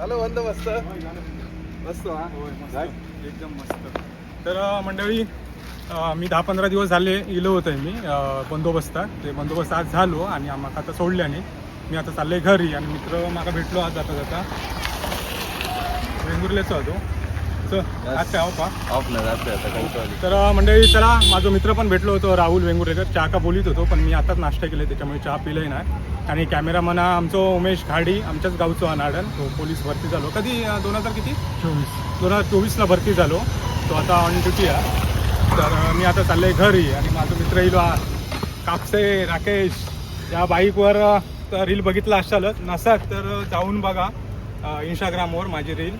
चालू बंदोबस्त मस्त. हा? काय? एकदम मस्त. तर मंडळी मी दहा पंधरा दिवस झाले इलो होतं मी. बंदोबस्तात ते बंदोबस्त आज झालो आणि आम्हाला आता सोडल्याने मी आता चालले घरी आणि मित्र माका भेटलो आज जाता जाता. वेंगुर्ल्याचा होतो चल आज काय पा ऑफ नाही जाते आता कंटाळली. तर मंडळी चला माझा मित्र पण भेटलो होतो राहुल वेंगुर्लेकर चहा का बोलित होतो पण मी आताच नाश्ता केले त्याच्यामुळे चहा पिलंही नाही आणि कॅमेरामन हा आमचो उमेश घाडी आमच्याच गावचो हा नाडन तो पोलीस भरती झालो. कधी दोन हजार किती? चोवीस. दोन हजार चोवीसला भरती झालो. तो आता ऑन ड्युटी आहे. तर मी आता चाललोय घरी. आणि माझा मित्र येईल कापसे राकेश या बाईकवर रील बघितला असालच. नसाल तर जाऊन बघा इंस्टाग्रामवर माझी रील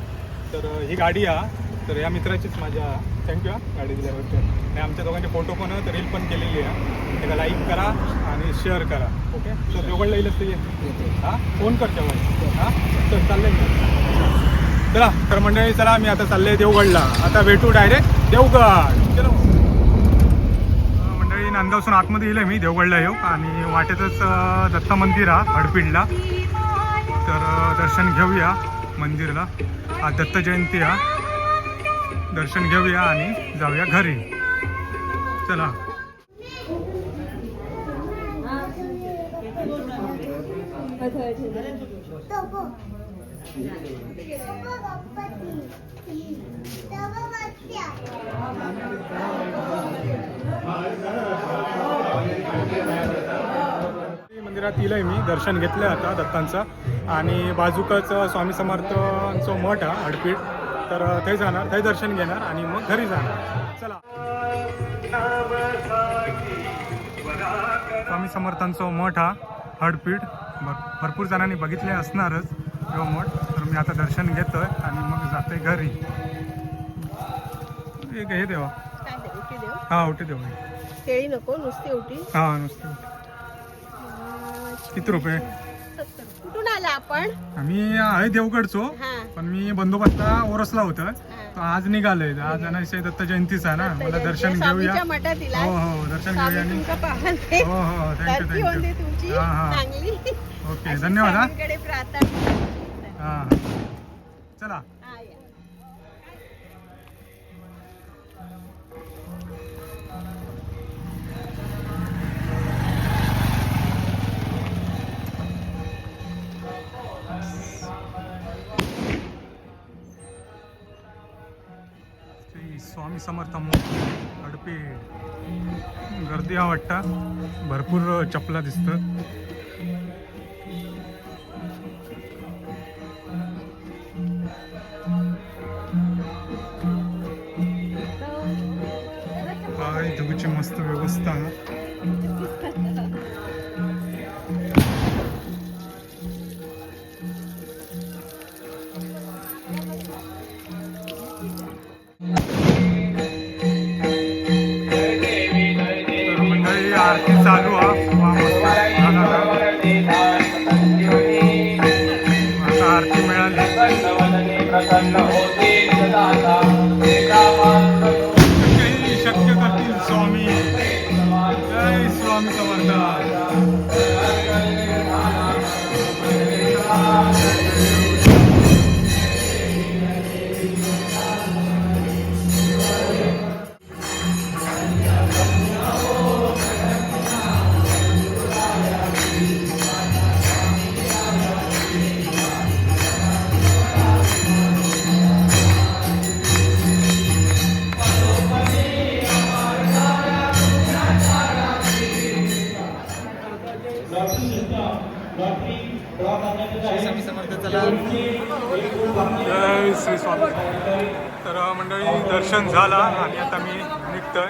तर ही गाडी आहे तर या मित्राचीच माझ्या थँक्यू हा. गाडी दिल्याबद्दल. आणि आमच्या दोघांचे फोटो पण तर रील पण केलेली आहे. त्याला लाईक करा आणि शेअर करा. ओके तर देवगडला येईलच ते ये. हा? फोन कर तेव्हा हां. तर चाललंय. चला तर मंडळी चला मी आता चाललोय देवगडला. आता भेटू डायरेक्ट देवगड. चलो. मंडळी नांदगावसून आतमध्ये येईल मी देवगडला येऊ. आणि वाटेतच दत्त मंदिर हा हडपीडला. तर दर्शन घेऊया. मंदिरला. आज दत्त जयंती हा दर्शन घेऊया आणि जाऊया घरी. चला. मंदिरात येईल मी. दर्शन घेतलं आता दत्तांचं. आणि बाजूकच स्वामी समर्थांचं मठ आहे हडपीठ तर थंय जाणार थंय दर्शन घेणार आणि मग घरी जाणार. चला. स्वामी समर्थांचं मठ हा हडपीठ भर भरपूर जणांनी बघितले असणारच तो मठ. तर मी आता दर्शन घेतोय आणि मग जाते घरी. एक हे देवा. ते, हा उठे देवा. केळी नको नुसती उटी. हा नुसते उटी. किती रुपये. कुठून आला आपण? आम्ही आहे देवगडचो हा. पण मी बंदोबस्ता ओरसला होतं. हा. तर आज निघालोय. आज गणेश दत्त जयंतीचा आहे ना मला दर्शन घेऊया. स्वामीच्या मठात दिला हो हो दर्शन घेऊया आणि पाहते हो हो थँक्यू होते थँक्यू हा, हा. चांगली. ओके धन्यवाद हा. स्वामींकडे प्रार्थना. हा. चला. स्वामी समर्थ अडपे. गर्दी हा वाटता. भरपूर चपला दिसतात काय धुगीची मस्त व्यवस्था. स्वामी समर्थ जय श्री स्वामी. तर मंडळी दर्शन झाला आणि आता मी निघतोय.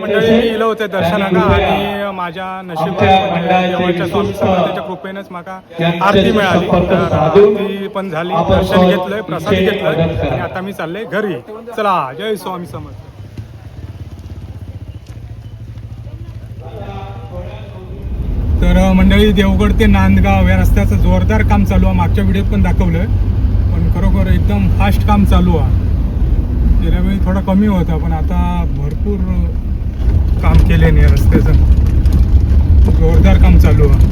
मंडळी गेलो होते दर्शनाका आणि माझ्या नशिबात देवाच्या स्वामी समर्थाच्या कृपेनेच माका आरती मिळाली. तर आरती पण झाली दर्शन घेतलंय प्रसाद घेतलाय आणि आता मी चाललोय घरी. चला जय स्वामी समर्थ. तर मंडळी देवगड ते नांदगाव या रस्त्याचं जोरदार काम चालू आहे. मागच्या व्हिडिओत पण दाखवलं पण खरोखर एकदम फास्ट काम चालू आहे. गेल्या वेळी थोडा कमी होता पण आता भरपूर काम केले या रस्त्याचं. जोरदार काम चालू आहे.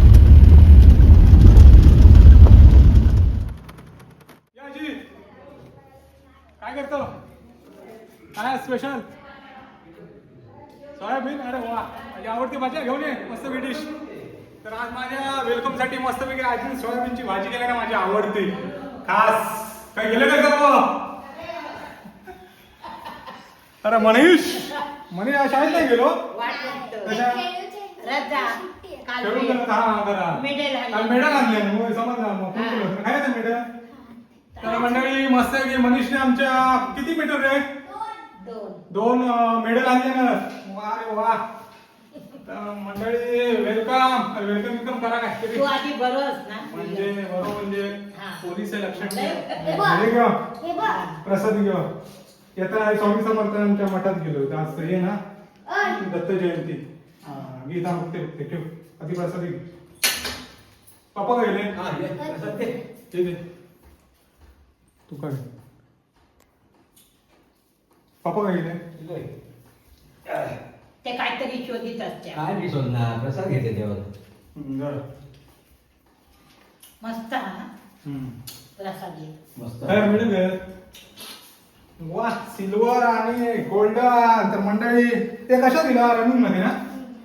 काय करतो? काय स्पेशल सोयाबीन? अरे वा. माझी आवडती भाजी घेऊन ये मस्त डिश तर आज माझ्या वेलकमसाठी मस्त पैकी आजी सोयाबीनची भाजी केली ना माझी आवडती. खास. काय गेलं का अरे मनीष मनीष आज शाळेत नाही गेलो? कशा? खेळून गेलो. हा मेडल आणलं. काल मेडल आणले ना? समजलं मग. काय मेडल? तर मंडळी मस्त आहे की? मनीषने आमच्या किती मीटर रे? दोन. मेडल आणले ना. वा रे वा. तर मंडळी वेलकम वेलकम वेलकम करा काय? तू. आधी ना. म्हणजे बरोबर म्हणजे हा. पोलीस आहे लक्षात. ठेवा. हे प्रसाद घ्या. येता स्वामी समर्थांच्या मठात गेलो होतो. आज हे ना. दत्त जयंती. हा, गीता मुक्ते मुक्ते ठेव. आधी प्रसाद पप्पा गेले हे तू काय पप्पा गेले ते काहीतरी शोधित असते काय नाही सोडणार प्रसाद घेते देवाला जरा. मस्त हा. हम्म. प्रसाद घे. मस्त. काय मिळेल? वा सिल्वर आणि गोल्डन. तर मंडळी ते कशा दिला? रनिंगमध्ये ना?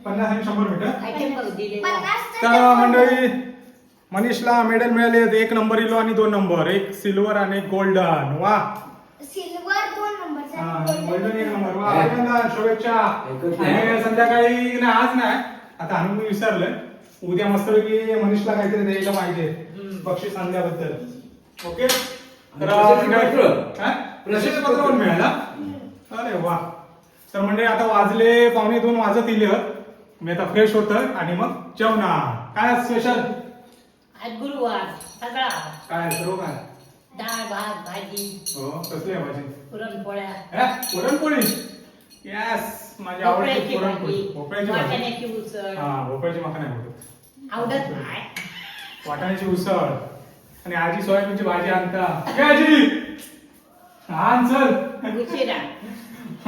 पन्नास आणि शंभर मीटर. तर मंडळी मनीषला मेडल मिळाले एक नंबर इलो आणि दोन नंबर. एक सिल्वर आणि एक गोल्डन. वा. सिल्वर दोन हा, नंबर गोल्डन एक नंबर. वा अभिनंदन शुभेच्छा. संध्याकाळी नाही आज नाही. आता आम्ही मी विसरलोय. उद्या मस्तपैकी मनीषला काहीतरी द्यायला पाहिजे. बक्षीस आणल्याबद्दल. ओके? तर प्रशस्ती पत्र. काय? प्रशस्ती पत्र पण मिळाला. अरे वा. तर म्हणजे आता वाजले पावणे दोन वाजत इले. मी आता फ्रेश होत आणि मग जेवणार. काय स्पेशल आज गुरुवार सगळा. काय सर्व काय? डाळ भात भाजी. हो कसली आहे भाजी? पुरणपोळ्या. हे, पुरणपोळी? येस माझी आवडती भोपळ्याची पुरणपोळी. भाजी भोपळ्याची भाजी. वाटाण्याची उसळ. हा भोपळ्याची माका नाही आवडत आवडत नाही. वाटाण्याची उसळ. आणि आजी सोयाबीनची भाजी आणता. हे आजी! चल. उशिरा.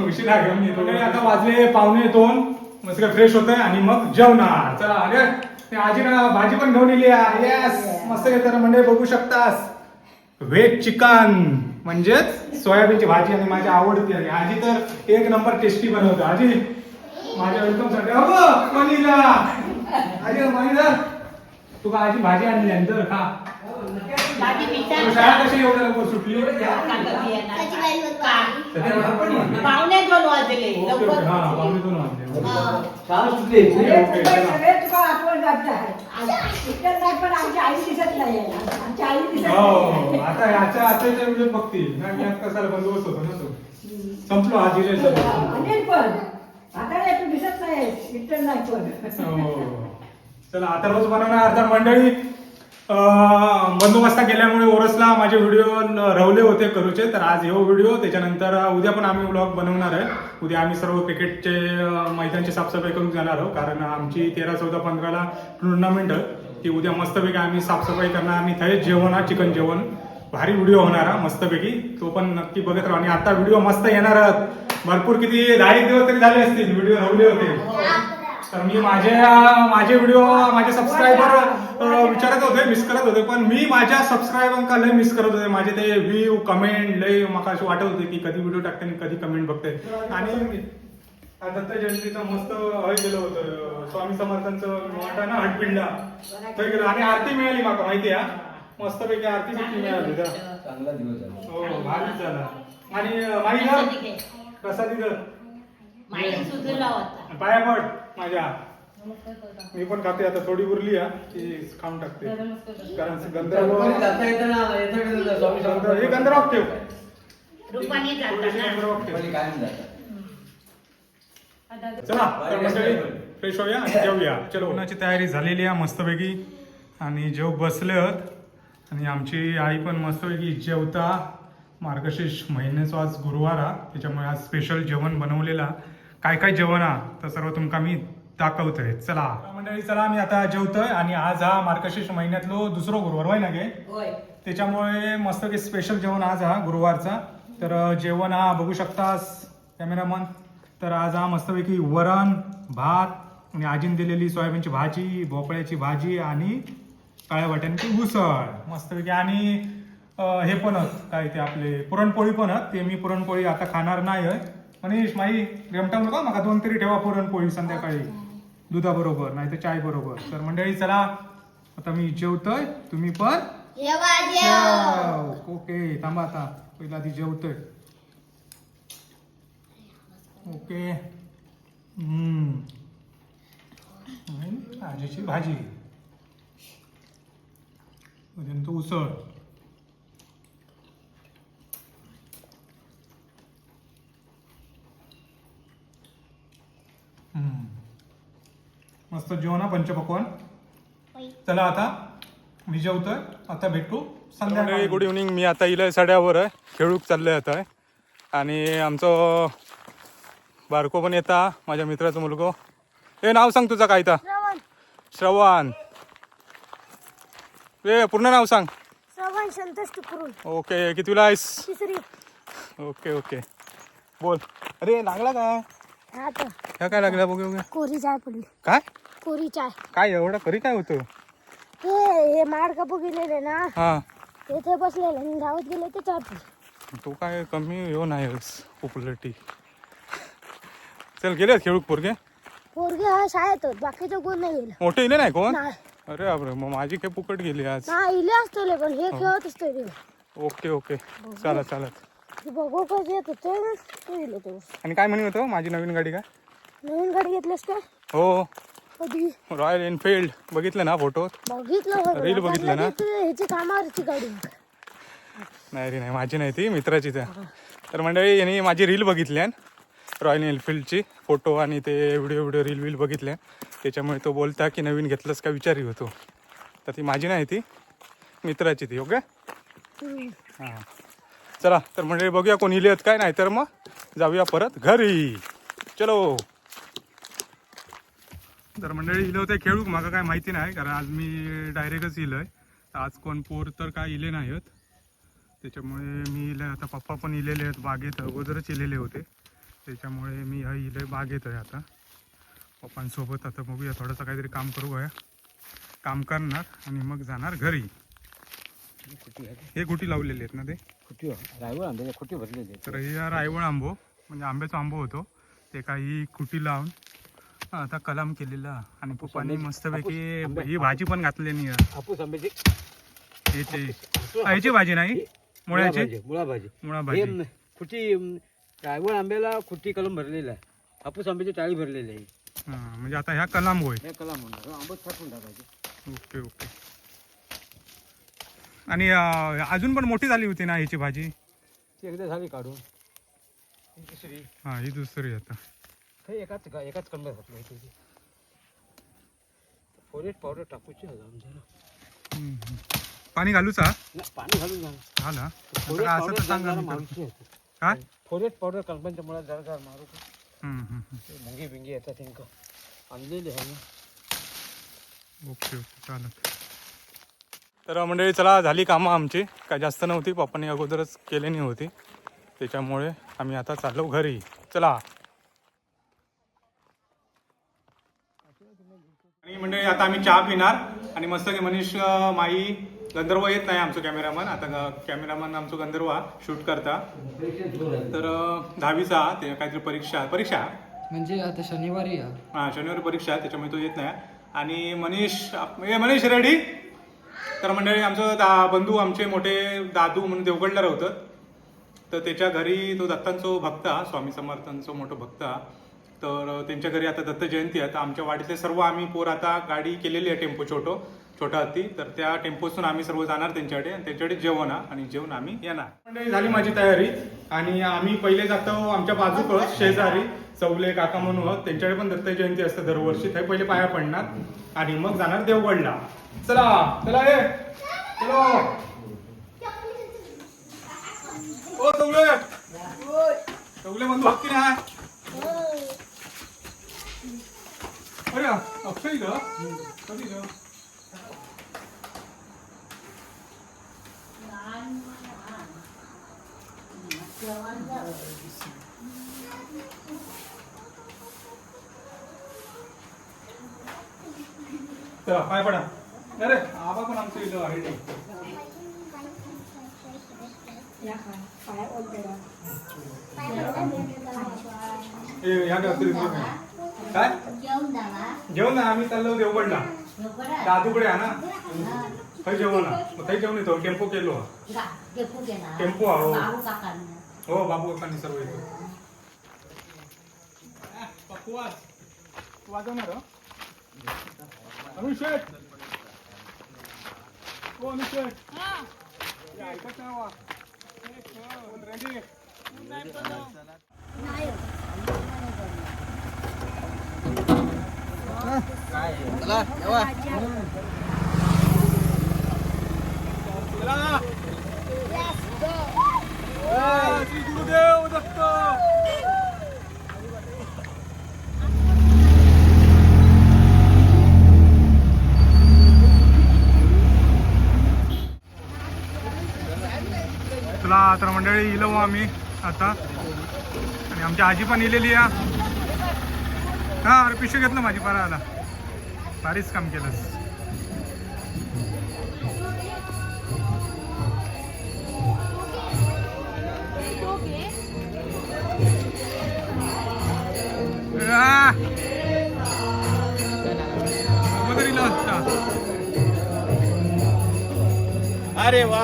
उशिरा घेऊन येतो आता वाजले पावणे दोन. मस्त फ्रेश होत आणि मग जेवणार. चला अरे ते आजीनं भाजी पण घेऊन येली येस मस्त काय तर म्हणजे बघू शकतास. व्हेज चिकन म्हणजेच सोयाबीनची भाजी आणि माझी आवडती आहे. आजी तर एक नंबर टेस्टी बनवतो. आजी माझ्या वेलकमसाठी. मनीला आजी मनीला तुका आजी भाजी आणली आणि तर खा. तुला शाळा कशी एवढ्या लवकर सुटली? दोन वाजले. हा हा. हो. आता याच्या आताच्या व्हिडिओ बघतील नाही मी आता बंदोबस्त होतो ना तो. संपलो हा जिल्हे हो चला आता रोज बनवणार मंडळी. बंदोबस्त केल्यामुळे ओरसला माझे व्हिडिओ रवले होते करूचे तर आज हो व्हिडिओ त्याच्यानंतर उद्या पण आम्ही ब्लॉग बनवणार आहे. उद्या आम्ही सर्व क्रिकेटचे मैदानची साफसफाई करून जाणार आहोत कारण आमची तेरा चौदा पंधराला टुर्नामेंट ती उद्या मस्तपैकी आम्ही साफसफाई करणार आणि थंय जेवण हा चिकन जेवण. भारी व्हिडिओ होणार हा मस्तपैकी. तो पण नक्की बघत राहा. आणि आता व्हिडिओ मस्त येणार आहात. भरपूर किती दहा एक दिवस तरी झाले असतील व्हिडिओ रवले होते. तर मी माझे माझे व्हिडिओ माझे सबस्क्रायबर विचारत होते मिस करत होते पण मी माझ्या सबस्क्रायबांका लय मिस करत होते. माझे ते व्ह्यू कमेंट लय मला असे वाटत होते की कधी व्हिडिओ टाकते आणि कधी कमेंट बघते. आणि दत्त जयंतीचं मस्त हे गेलं होतं स्वामी समर्थांचं मोठा ना हटपिंडा तर गेलो आणि आरती मिळाली माका माहिती आहे मस्तपैकी आरती मिळाली का चांगला दिवस झाला. हो भारीच झाला. आणि अं, माई घर प्रसादी घर माई सुधरला होता. पाया पड माझ्या. मी पण खाते आता थोडी उरली हा ती खाऊन टाकते. कारण गंधर्व हे ठेव रुपाने चला तर मंडळी फ्रेश होऊया आणि जेवूया. चलो. जेवणाची तयारी झालेली आहे मस्तपैकी. आणि जेव बसले आहोत आणि आमची आई पण मस्तपैकी जेवता. मार्गशीर्ष महिन्याचा आज गुरुवार हा त्याच्यामुळे आज स्पेशल जेवण बनवलेला काय काय जेवण हा तर सर्व तुमका मी दाखवतोय. चला. मंडळी चला मी आता जेवतोय आणि आज हा मार्गशीर्ष महिन्यातलो दुसरा गुरुवार होय ना गे? होय. त्याच्यामुळे मस्त की स्पेशल जेवण आज हा गुरुवारचा. तर जेवण हा बघू शकतास कॅमेरामन तर आज हा मस्तपैकी वरण भात आणि आजीन दिलेली सोयाबीनची भाजी भोपळ्याची भाजी आणि काळ्या वाट्यांची उसळ. मस्तपैकी. आणि हे पण काय ते आपले पुरणपोळी पण ते मी पुरणपोळी आता खाणार नाही आहे मनीष माई रेमटाव नका? माका दोन तरी ठेवा पुरणपोळी संध्याकाळी. दुधाबरोबर नाही तर चाय बरोबर तर मंडळी चला आता मी जेवतोय तुम्ही पण. ओके थांबा आता पहिला आधी जेवतोय. ओके. भाजीची भाजी. पर्यंत उसळ. मस्त जेवण हा पंचपक्वान. चला आता मी जेवतोय. आता भेटू. संध्याकाळी. गुड इव्हनिंग मी आता इलय सड्यावर आहे. खेळूक चाललंय आता. आणि आमचं बारको पण येता माझ्या मित्राचं मुलगो. ए नाव सांग तुझं काय तर श्रवण. ए पूर्ण नाव सांग. श्रवण संतोष टुकरून ओके कितवीला आहेस? ओके ओके बोल. अरे लागला काय? ह्या काय लागला बघू बघू. कोरी चाय पडली काय? कोरी चाय. काय एवढं करी काय होतं? हे हे कापू गेलेले ना हां. तेथे बसलेले आणि गावात गेले ते चाय पडली तू काय कमी येऊ नाही पॉप्युलरिटी चल गेले खेळूक पोरगे? पोरगे हा शाळेत होत बाकीचं कोण नाही गेलं. मोठे इले नाही कोण? अरे बापरे मग माझी काय फुकट गेली आज. नाही इले असतो पण हे खेळत असतो ओके ओके. चालत चालत. येत होते ते आणि काय म्हणत होतो माझी नवीन गाडी काय नवीन गाडी घेतलीस का? हो. कधी? रॉयल एनफिल्ड बघितलं ना फोटो बघितलं. Reel बघितलं ना? ह्याची कामावरची गाडी. नाही रे नाही माझी नाही ती मित्राची तर. मंडळी यांनी माझी रील बघितल्या रॉयल एनफिल्डची फोटो आणि ते व्हिडिओ व्हिडिओ रील वील बघितल्या त्याच्यामुळे तो बोलता की नवीन घेतलंस का विचारी होतो. तर ती माझी नाही ती मित्राची ती ओके. हां. चला तर मंडळी बघूया कोण इले आहेत काय नाही तर मग जाऊया परत घरी. चलो. तर मंडळी इलं होते खेळू मला काय माहिती नाही कारण आज मी डायरेक्टच इलं आहे आज कोण पोर तर काय इले नाही आहेत त्याच्यामुळे मी इले आता पप्पा पण इलेले आहेत बागेत अगोदरच इलेले होते. त्याच्यामुळे मी हा इले बागेत आहे आता. पप्पांसोबत आता बघूया थोडंसं काहीतरी काम करू काम करणार आणि मग जाणार घरी. हे गुटी लावलेले आहेत ना ते? खुटी रायवळ आणलेले खुटी भरलेले तर हे रायवळ आंबो म्हणजे आंब्याचा आंबो होतो. ते काही खुटी लावून हा, आता कलाम केलेला आणि पप्पांनी मस्तपैकी ही भाजी पण घातली नाही हापूस आंब्याची याची हा, भाजी नाही? मुळ्याची? मुळा भाजी मुळा हे भाजी. खुटी रायवळ आंब्याला खुटी कलम भरलेला आहे. हापूस आंब्याची टाळी भरलेली आहे. हा, म्हणजे आता ह्या कलाम होय. हे कलम म्हणणार आंबट फाटून टाकायचे. Okay okay. आणि अं, अजून पण मोठी झाली होती ना ह्याची भाजी? ती एकदा झाली काढून. ही तिसरी हा ही दुसरी आता. हे एकाच का एकाच कलम घातलं त्याची. फॉरेस्ट पावडर टाकूची आहे आमच्या हम्म, हम्म. पाणी घालूच? हा नाही पाणी घालून झालं झाला फॉरेस्ट असं पावडर तर सांगा जरा मी आहे. काय फॉरेस्ट पावडर कल्पनच्या मुळात जरा जरा मारू? हम्म, हम्म, हम्म. मुंगी बिंगी येतात त्यांना आणलेली आहे ना. ओके ओके चालत तर मंडळी चला झाली कामं आमची. काय जास्त नव्हती पप्पांनी अगोदरच केलेली होती. त्याच्यामुळे आम्ही आता चाललो घरी. चला. आणि मंडळी आता आम्ही चहा पिणार. आणि मस्त की मनीष माई गंधर्व येत नाही आमचं कॅमेरामन आता कॅमेरामन आमचं गंधर्व शूट करता. तर दहावीचा ते काहीतरी परीक्षा. परीक्षा? म्हणजे आता शनिवारी हा शनिवारी परीक्षा त्याच्यामुळे तो येत नाही. आणि मनीष मनीष रेडी तर मंडळी आमचं दा बंधू आमचे मोठे दादू म्हणून देवगडला होतं. तर त्याच्या घरी तो दत्तांचो भक्त हा, स्वामी समर्थांचो मोठो भक्त हा. तर त्यांच्या घरी आता दत्त जयंती आहे. तर आमच्या वाडीतले सर्व आम्ही पोर आता गाडी केलेली आहे टेम्पो छोटो छोटा हत्ती तर त्या टेम्पोसून आम्ही सर्व जाणार त्यांच्याकडे आणि त्यांच्याकडे जेवण आणि जेवण आम्ही येणार. मंडळी झाली माझी तयारी आणि आम्ही पहिले जातो आमच्या बाजूक शेजारी चौले काका म्हणून त्यांच्याकडे पण दत्त जयंती असते दरवर्षी ते पहिले पाया पडणार आणि मग जाणार देवगडला. चला चला ये चलो. ओ चौले. चौले म्हणतो हक्की ना अरे अक्षय ग कधी ग चला पाय पडा. अरे आबा पण आमचं इथं आहे ते. ए, या घरात तरी तुम्ही. काय? जेवण ना आम्ही चाललो देवगडला दादूकडे आहे ना? थंय जेवण ना मग थंय जेवण येतो. टेम्पो केलो. टेम्पो हा, हो. बाबू काकांना हो बाबू काकांनी सर्व येतो पप्पू वाजवणार अनुशेठ हो हे ऐकत नाही वा. एक, दोन, ready? चला. श्री गुरुदेव दत्त चला तर मंडळी इलो आम्ही आता. आणि आमची आजी पण इलेली आहे. हा अरे पिशवी घेतलं माझी पारा आला भारीच काम केलंस अरे वा.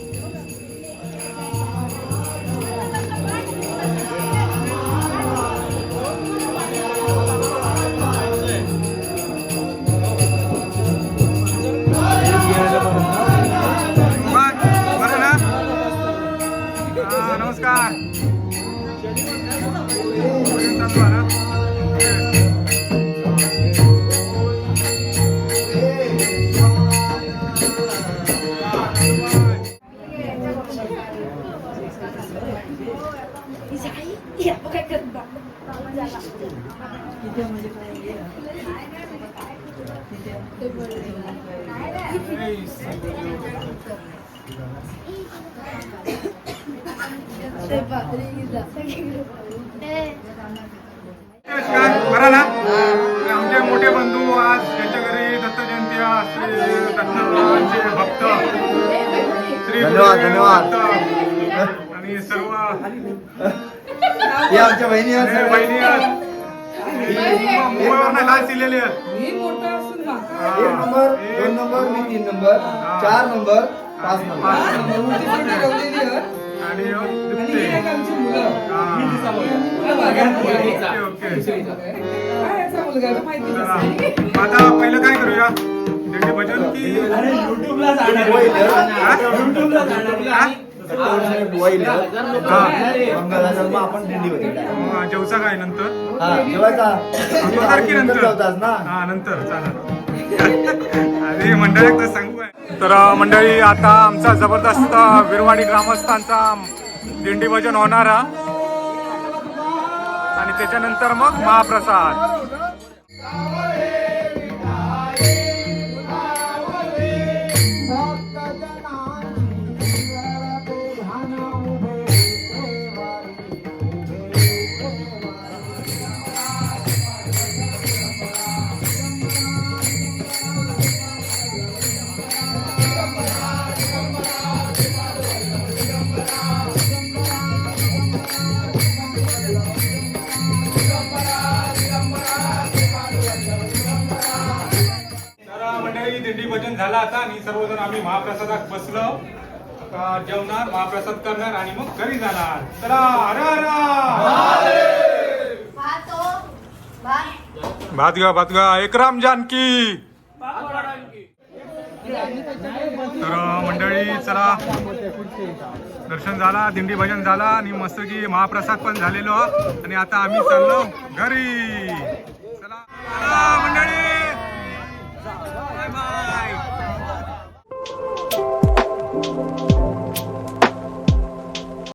बरं ना आमचे मोठे बंधू आज ज्यांच्या घरी दत्त जयंती श्री दत्तप्रभूंचे भक्त. श्री धन्यवाद, धन्यवाद. आणि सर्व हे आमच्या बहिणी आहेत हे. बहिणी आहेत. मुंबईवरनं लाच दिलेली आहेत. एक नंबर दोन नंबर मी तीन नंबर चार नंबर पाच नंबर. आणि दिप्ते. हा. Okay okay. चला. आता पहिलं काय करूया? दिंडी भजन की आपण जेवचा काय नंतर हा जेवतास ना हा नंतर चालेल मंडळी तर सांगू तर मंडळी आता आमचा जबरदस्त विरवाडी ग्रामस्थांचा दिंडी भजन होणार. आणि त्याच्यानंतर मग महाप्रसाद. दिंडी भजन झाला आता आणि सर्वजण आम्ही महाप्रसादात बसलो. जेवणार महाप्रसाद करणार आणि मग घरी जाणार. चला अरे भात गा भात गा एकराम जानकी. तर मंडळी चला. दर्शन झाला दिंडी भजन झाला आणि मस्त की महाप्रसाद पण झालेलो. आणि आता आम्ही चाललो घरी. चला मंडळी. vai!